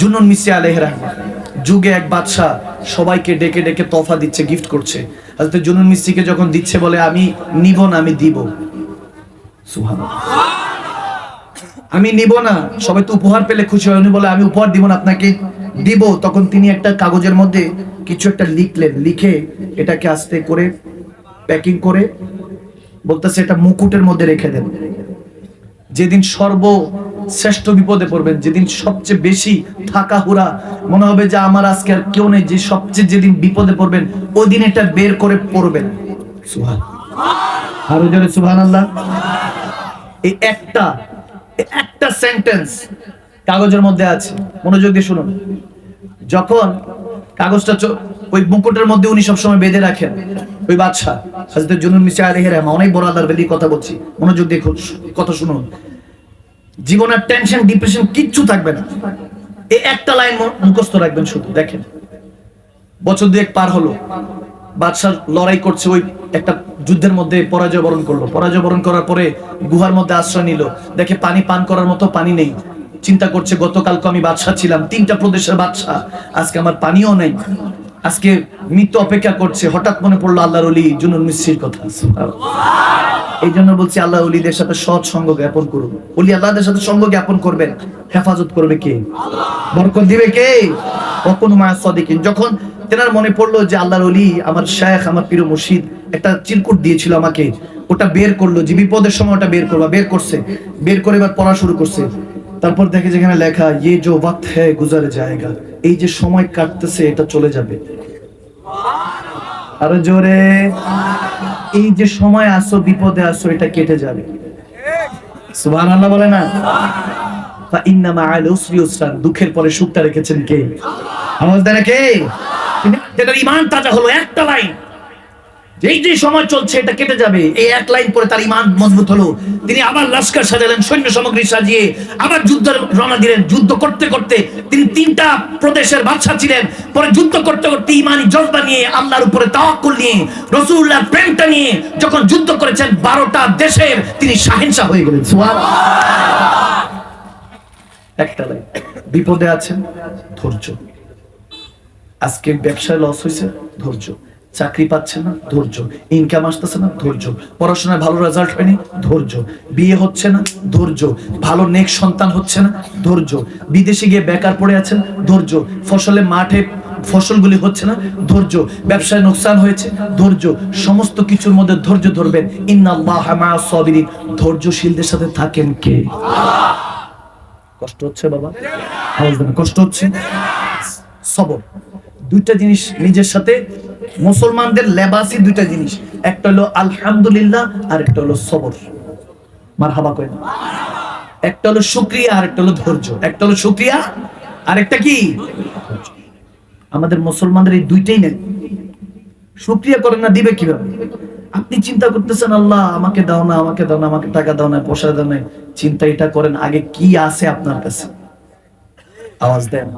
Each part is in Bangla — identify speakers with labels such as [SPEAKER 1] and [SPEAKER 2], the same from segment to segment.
[SPEAKER 1] জুনুন মিসি আলহ রহমান যুগে এক বাদশাহ সবাইকে ডেকে ডেকে তফা দিচ্ছে গিফট করছে। হাজরত জুনুন মিসিকে যখন দিচ্ছে বলে, আমি নিব না, আমি দিব। আমি নিব না। সবাই তো উপহার পেলে খুশি হয়। উনি বলে, আমি উপহার দিব না, আপনাকে দিব। তখন তিনি একটা কাগজের মধ্যে কিছু একটা লিখলেন। লিখে এটাকে আস্তে করে প্যাকিং করে বলতেছে, এটা মুকুটের মধ্যে রেখে দেন। যেদিন সর্বশ্রেষ্ঠ বিপদে পড়বেন। যেদিন সবচেয়ে বেশি থাকা হুরা, মনে হবে যে আমার আজকে আর কেউ নেই যে সবচেয়ে যেদিন বিপদে পড়বেন, ওই দিন এটা বের করে পড়বেন। সুহান আরও জোরে সুহান আল্লাহ এই একটা একটা সেন্টেন্স কাগজের মধ্যে আছে। মনোযোগ দিয়ে শুনুন। যখন কাগজটা ওই মুকুটের মধ্যে উনি সবসময় বেঁধে রাখেন, ওই বাদশাহ হাজরত জুনুন মিসা আলাইহি রহমা অনেক বড় আল্লাহর বেলি কথা বলছি। মনোযোগ দিয়ে কথা শুনুন। জীবনের টেনশন ডিপ্রেশন কিচ্ছু থাকবে না। এই একটা লাইন মুখস্থ রাখবেন শুধু, দেখেন। বছর দুয়েক পার হলো, বাদশাহ লড়াই করছে ওই একটা যুদ্ধের মধ্যে পরাজয় বরণ করল। পরাজয় বরণ করার পরে গুহার মধ্যে আশ্রয় নিল। দেখে পানি পান করার মতো পানি নেই। চিন্তা করছে, গতকালকে আমি বাদশাহ ছিলাম, তিনটা প্রদেশের বাদশাহ, আজকে আমার পানিও নেই। আজকে মৃত্যু অপেক্ষা করছে, হঠাৎ মনে পড়ল আল্লাহর অলি জুনুন মিশ্রির কথা। এই জন্য বলছি আল্লাহ অলিদের সাথে সৎ সঙ্গ জ্ঞাপন করুন। অলি আল্লাহদের সাথে সঙ্গ জ্ঞাপন করবেন, হেফাজত করবে কে? বরকত দিবে কে? কখন মায়া সদিকিন। যখন তেনার মনে পড়ল যে আল্লাহর অলি আমার শেখ আমার প্রিয় মুর্শিদ একটা চিরকুট দিয়েছিল আমাকে, ওটা বের করল, যে বিপদের সময় ওটা বের করবা, বের করছে। বের করে এবার পড়া শুরু করছে। তারপর দেখে যেখানে লেখা ইয়ে জো ওয়াক্ত হ্যায় গুজারে জায়গা, এই যে সময় কাটতেছে, এটা চলে যাবে। আরও জোরে, এই যে সময় আসো, বিপদে আসো, এটা কেটে যাবে। সুবহানাল্লাহ বলে না? ফা ইন্না মাআল উসরি ইউসরান দুঃখের পরে সুখটা রেখেছেন কে? আওয়াজ দেন কে? যেটা ইমান তাজা হলো একটা লাইন। এই যে সময় চলছে, এটা কেটে যাবে। এই এক লাইন পরে তার ইমান মজবুত হলো। তিনি আবার লস্কর সাজালেন, সৈন্য সামগ্রী সাজিয়ে আবার যুদ্ধের রওনা দিলেন। যুদ্ধ করতে করতে তিনি তিনটা প্রদেশের বাদশা ছিলেন। পরে যুদ্ধ করতে করতে ইমানি জজবা নিয়ে আল্লাহর উপরে তাওয়াক্কুল নিয়ে রসুল্লাহর প্রেমটা নিয়ে যখন যুদ্ধ করেছেন, বারোটা দেশের তিনি শাহেনশাহ হয়ে গেলেন। একটা বিপদে আছেন, ধৈর্য। আজকে ব্যবসায় লস হয়েছে, ধৈর্য। চাকরি পাচ্ছে না, ধৈর্য। ইনকাম আসতেছে না, ধৈর্য। পড়াশোনায় ভালো রেজাল্ট হয়নি, ধৈর্য। বিয়ে হচ্ছে না, ধৈর্য। ভালো নেক সন্তান হচ্ছে না, ধৈর্য। বিদেশে গিয়ে বেকার পড়ে আছেন, ধৈর্য। ফসলে মাঠে ফসলগুলি হচ্ছে না, ধৈর্য। ব্যবসায় নোকসান হয়েছে, ধৈর্য। সমস্ত কিছুর মধ্যে ধৈর্য ধরবেন। ইন্নাল্লাহ মা সাবিরিন। ধৈর্যশীলদের সাথে থাকেন কে? কষ্ট হচ্ছে বাবা? কষ্ট হচ্ছে? সবর। দুইটা জিনিস নিজের সাথে মুসলমানদের লেবাসি দুইটা জিনিস। একটা হলো আলহামদুলিল্লাহ আর একটা হলো সবর। মার হাবা কয় একটা হলো শুক্রিয়া আর একটা হলো ধৈর্য। একটা হলো শুক্রিয়া আর একটা কি? আমাদের মুসলমানদের এই দুইটাই নেই। শুক্রিয়া করেন না, দিবে কীভাবে? আপনি চিন্তা করতেছেন, আল্লাহ, আমাকে দাও না, আমাকে দাও না, আমাকে টাকা দাও না, পয়সা দাও না। চিন্তা এটা করেন, আগে কি আছে আপনার কাছে? আওয়াজ দেন।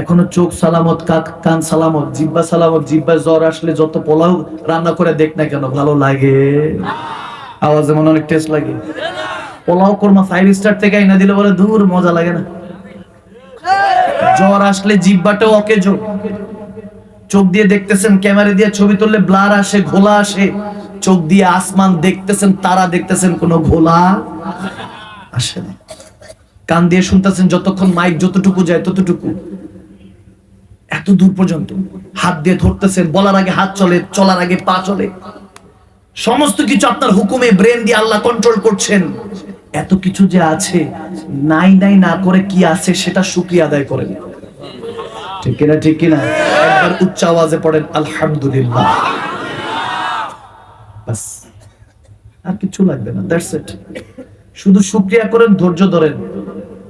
[SPEAKER 1] এখনও চোখ সালামত, কাক কান সালামত জিব্বা সালামত জিব্বা জ্বর আসলে যত পোলাও রান্না করে দেখ না কেন, ভালো লাগে। আওয়াজ যেমন অনেক টেস্ট লাগে। পোলাও কোরমা ফাইভ স্টার থেকে আইনা দিলে বলে দূর, মজা লাগে না। জ্বর আসলে জিব্বাটাও অকেজো। চোখ দিয়ে দেখতেছেন, ক্যামেরা দিয়ে ছবি তুললে ব্লার আসে, ঘোলা আসে। চোখ দিয়ে আসমান দেখতেছেন, তারা দেখতেছেন, কোনো ঘোলা আসে না। কান দিয়ে শুনতেছেন, যতক্ষণ মাইক যতটুকু যায় ততটুকু। এত দূর পর্যন্ত হাত দিয়ে ধরতেছেন, বলার আগে হাত চলে, চলার আগে পা চলে। সমস্ত কিছু আপনার হুকুমে, ব্রেন দিয়ে আল্লাহ কন্ট্রোল করছেন। এত কিছু যে আছে, নাই নাই না করে কি আছে সেটা শুক্রিয়া আদায় করেন। ঠিক কিনা ঠিক কিনা? একবার উচ্চ আওয়াজে পড়েন, আলহামদুলিল্লাহ। বাস। আর কিছু লাগবে না দ্যাটস ইট শুধু শুক্রিয়া করেন, ধৈর্য ধরেন।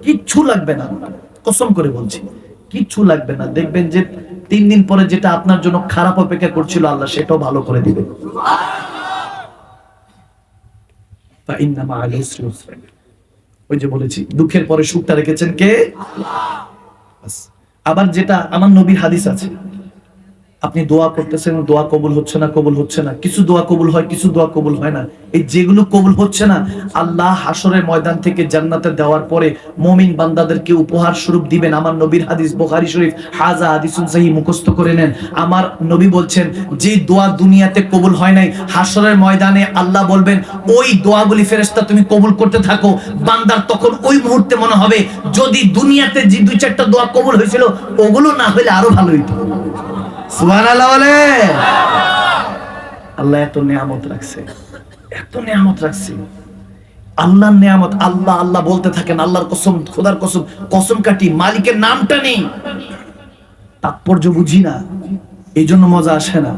[SPEAKER 1] কিচ্ছু লাগবে না। কসম করে বলছি। কিছু লাগবে না। দেখবেন যে তিন দিন পরে যেটা আপনার জন্য খারাপ অপেক্ষা করছিল আল্লাহ, সেটাও ভালো করে দিবে। ওই যে বলেছি, দুঃখের পরে সুখটা রেখেছেন কে? আবার যেটা আমার নবীর হাদিস আছে আপনি দোয়া করতেছেন, দোয়া কবুল হচ্ছে না, কবুল হচ্ছে না। কিছু দোয়া কবুল হয়, কিছু দোয়া কবুল হয় না। এই যেগুলো কবুল হচ্ছে না, আল্লাহ হাসরের ময়দান থেকে জান্নাতে দেওয়ার পরে মমিন বান্দাদেরকে উপহার স্বরূপ দিবেন। আমার নবীর হাদিস বুখারী শরীফ হাজা হাদিসুন সহি মুখস্থ করে নেন। আমার নবী বলছেন, যে দোয়া দুনিয়াতে কবুল হয় নাই হাসরের ময়দানে আল্লাহ বলবেন, ওই দোয়াগুলি ফেরেশতা তুমি কবুল করতে থাকো। বান্দার তখন ওই মুহূর্তে মনে হবে, যদি দুনিয়াতে যে দুই চারটা দোয়া কবুল হয়েছিল, ওগুলো না হলে আরও ভালো হইতো। সুবহানাল্লাহ বলে। আল্লাহ এত নিয়ামত রাখছে। এত নিয়ামত রাখছে। আল্লাহর নিয়ামত আল্লাহ আল্লাহ বলতে থাকেন, আল্লাহর কসম, খোদার কসম কসম কাটি মালিকের নামটা নেই। তাৎপর্য বুঝি না এই জন্য মজা আসে না।